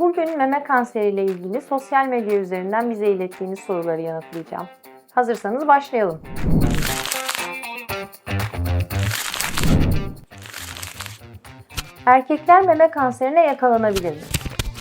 Bugün meme kanseriyle ilgili sosyal medya üzerinden bize ilettiğiniz soruları yanıtlayacağım. Hazırsanız başlayalım. Erkekler meme kanserine yakalanabilir mi?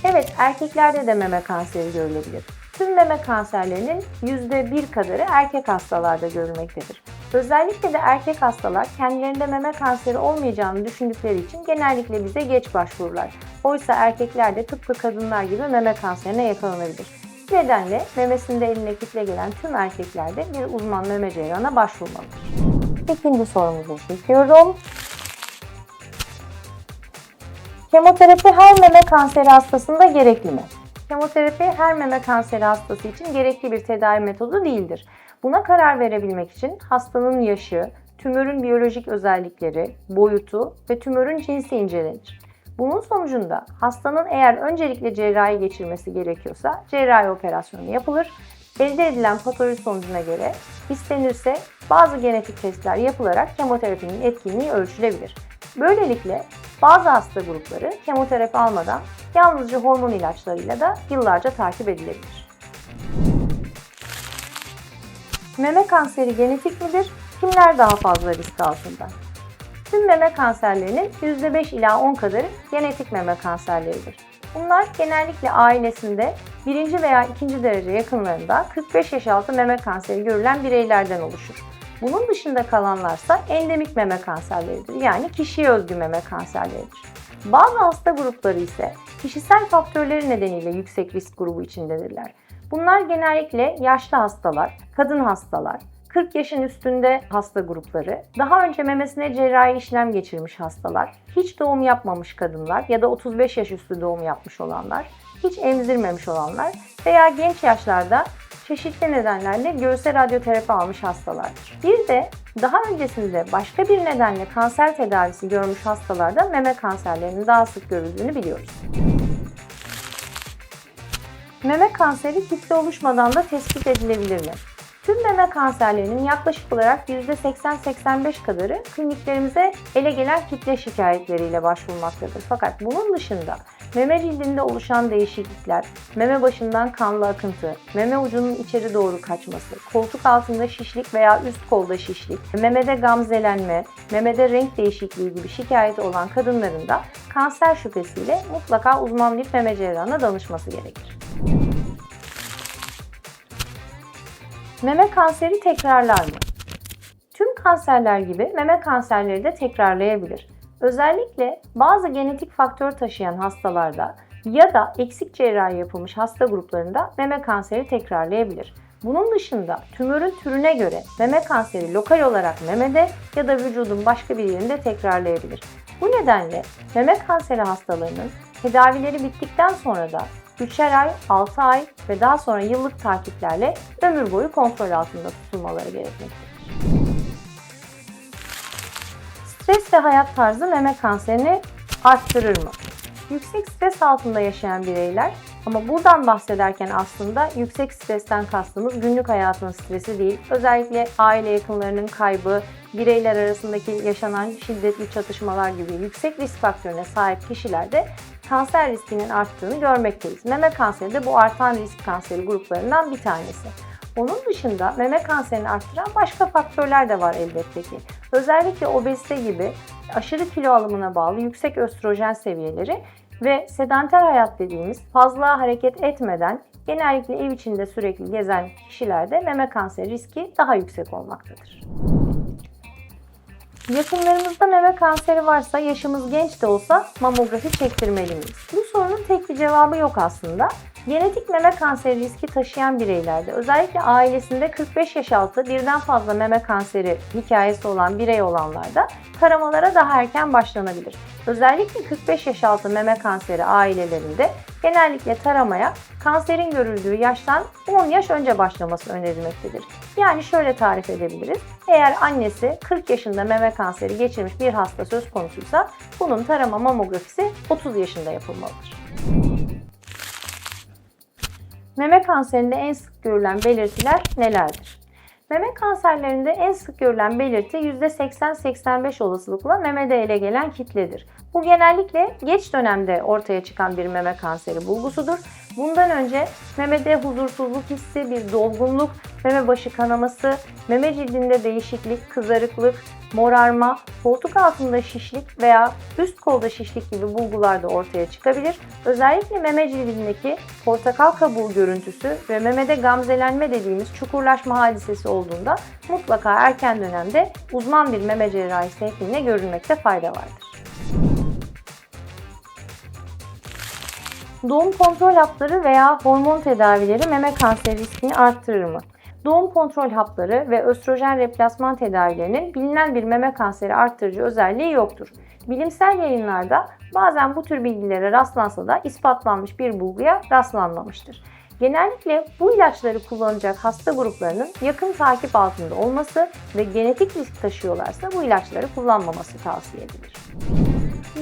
Evet, erkeklerde de meme kanseri görülebilir. Tüm meme kanserlerinin %1 kadarı erkek hastalarda görülmektedir. Özellikle de erkek hastalar kendilerinde meme kanseri olmayacağını düşündükleri için genellikle bize geç başvururlar. Oysa erkekler de tıpkı kadınlar gibi meme kanserine yakalanabilir. Bu nedenle memesinde eline kitle gelen tüm erkeklerde bir uzman meme cerrahına başvurmalıdır. İkinci sorumuzu çekiyorum. Kemoterapi her meme kanseri hastasında gerekli mi? Kemoterapi her meme kanseri hastası için gerekli bir tedavi metodu değildir. Buna karar verebilmek için hastanın yaşı, tümörün biyolojik özellikleri, boyutu ve tümörün cinsi incelenir. Bunun sonucunda hastanın eğer öncelikle cerrahi geçirmesi gerekiyorsa cerrahi operasyonu yapılır. Elde edilen patoloji sonucuna göre istenirse bazı genetik testler yapılarak kemoterapinin etkinliği ölçülebilir. Böylelikle bazı hasta grupları kemoterapi almadan yalnızca hormon ilaçlarıyla da yıllarca takip edilebilir. Meme kanseri genetik midir? Kimler daha fazla risk altında? Tüm meme kanserlerinin %5 ila 10 kadarı genetik meme kanserleridir. Bunlar genellikle ailesinde birinci veya ikinci derece yakınlarında 45 yaş altı meme kanseri görülen bireylerden oluşur. Bunun dışında kalanlarsa endemik meme kanserleridir. Yani kişiye özgü meme kanserleridir. Bazı hasta grupları ise kişisel faktörleri nedeniyle yüksek risk grubu içindedirler. Bunlar genellikle yaşlı hastalar, kadın hastalar, 40 yaşın üstünde hasta grupları, daha önce memesine cerrahi işlem geçirmiş hastalar, hiç doğum yapmamış kadınlar ya da 35 yaş üstü doğum yapmış olanlar, hiç emzirmemiş olanlar veya genç yaşlarda çeşitli nedenlerle göğüse radyoterapi almış hastalardır. Bir de daha öncesinde başka bir nedenle kanser tedavisi görmüş hastalarda meme kanserlerinin daha sık görüldüğünü biliyoruz. Meme kanseri kitle oluşmadan da tespit edilebilir mi? Tüm meme kanserlerinin yaklaşık olarak %80-85 kadarı kliniklerimize ele gelen kitle şikayetleriyle başvurmaktadır. Fakat bunun dışında meme cildinde oluşan değişiklikler, meme başından kanlı akıntı, meme ucunun içeri doğru kaçması, koltuk altında şişlik veya üst kolda şişlik, memede gamzelenme, memede renk değişikliği gibi şikayeti olan kadınların da kanser şüphesiyle mutlaka uzman bir meme cerrahına danışması gerekir. Meme kanseri tekrarlar mı? Tüm kanserler gibi meme kanserleri de tekrarlayabilir. Özellikle bazı genetik faktör taşıyan hastalarda ya da eksik cerrahi yapılmış hasta gruplarında meme kanseri tekrarlayabilir. Bunun dışında tümörün türüne göre meme kanseri lokal olarak memede ya da vücudun başka bir yerinde tekrarlayabilir. Bu nedenle meme kanseri hastalarının tedavileri bittikten sonra da 3'er ay, 6 ay ve daha sonra yıllık takiplerle ömür boyu kontrol altında tutulmaları gerekmektedir. Stres ve hayat tarzı meme kanserini arttırır mı? Yüksek stres altında yaşayan bireyler ama buradan bahsederken aslında yüksek stresten kastımız günlük hayatın stresi değil. Özellikle aile yakınlarının kaybı, bireyler arasındaki yaşanan şiddetli çatışmalar gibi yüksek risk faktörüne sahip kişilerde kanser riskinin arttığını görmekteyiz. Meme kanseri de bu artan risk kanseri gruplarından bir tanesi. Onun dışında meme kanserini arttıran başka faktörler de var elbette ki. Özellikle obezite gibi aşırı kilo alımına bağlı yüksek östrojen seviyeleri ve sedanter hayat dediğimiz fazla hareket etmeden genellikle ev içinde sürekli gezen kişilerde meme kanseri riski daha yüksek olmaktadır. Yakınlarımızda meme kanseri varsa yaşımız genç de olsa mamografi çektirmeli miyiz? Bu sorunun tek bir cevabı yok aslında. Genetik meme kanseri riski taşıyan bireylerde özellikle ailesinde 45 yaş altı birden fazla meme kanseri hikayesi olan birey olanlarda taramalara daha erken başlanabilir. Özellikle 45 yaş altı meme kanseri ailelerinde genellikle taramaya kanserin görüldüğü yaştan 10 yaş önce başlaması önerilmektedir. Yani şöyle tarif edebiliriz. Eğer annesi 40 yaşında meme kanseri geçirmiş bir hasta söz konusuysa bunun tarama mamografisi 30 yaşında yapılmalıdır. Meme kanserinde en sık görülen belirtiler nelerdir? Meme kanserlerinde en sık görülen belirti %80-85 olasılıkla memede ele gelen kitledir. Bu genellikle geç dönemde ortaya çıkan bir meme kanseri bulgusudur. Bundan önce memede huzursuzluk hissi, bir dolgunluk, meme başı kanaması, meme cildinde değişiklik, kızarıklık, morarma, koltuk altında şişlik veya üst kolda şişlik gibi bulgular da ortaya çıkabilir. Özellikle meme cildindeki portakal kabuğu görüntüsü ve memede gamzelenme dediğimiz çukurlaşma hadisesi olduğunda mutlaka erken dönemde uzman bir meme cerrahisi hekimine görülmekte fayda vardır. Doğum kontrol hapları veya hormon tedavileri meme kanseri riskini arttırır mı? Doğum kontrol hapları ve östrojen replasman tedavilerinin bilinen bir meme kanseri arttırıcı özelliği yoktur. Bilimsel yayınlarda bazen bu tür bilgilere rastlansa da ispatlanmış bir bulguya rastlanmamıştır. Genellikle bu ilaçları kullanacak hasta gruplarının yakın takip altında olması ve genetik risk taşıyorlarsa bu ilaçları kullanmaması tavsiye edilir.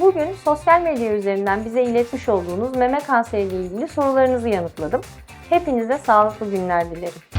Bugün sosyal medya üzerinden bize iletmiş olduğunuz meme kanseriyle ilgili sorularınızı yanıtladım. Hepinize sağlıklı günler dilerim.